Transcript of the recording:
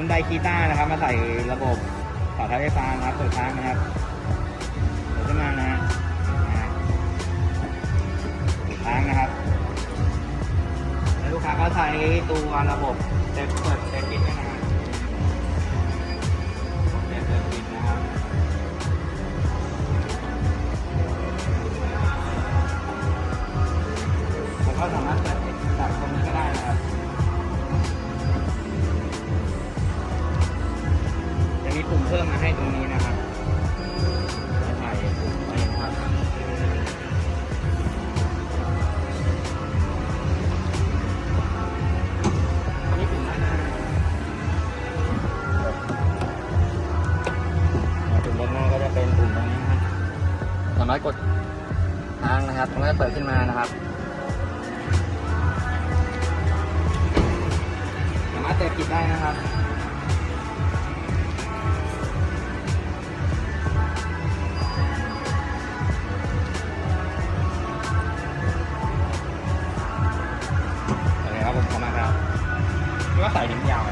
คุณไดคีต้านะครับ มาใส่ระบบต่อท้ายไฟฟ้านะครับเปิดค้างนะครับเปิดขึ้นมานะฮะอ่าเปิดค้างนะครับ แล้วลูกค้าก็ใช้ตัวระบบเซฟเปิดเซฟปิดด้วยนะฮะเซฟเปิดปิดนะครับแล้วก็สามารถเปิดจากตรงนี้ก็ได้นะครับ ปุ่มเพิ่มมาให้ตรงนี้นะครับใส่ปุ่มไปนะครับนี่ปุ่มด้านหน้าปุ่มด้านหน้าก็จะเป็นปุ่มตรงนี้นะครับสามารถกดค้างนะครับมันก็จะเปิดขึ้นมานะครับสามารถเตะปิดได้นะครับ กครับคิดว่าใส่ถึงยาว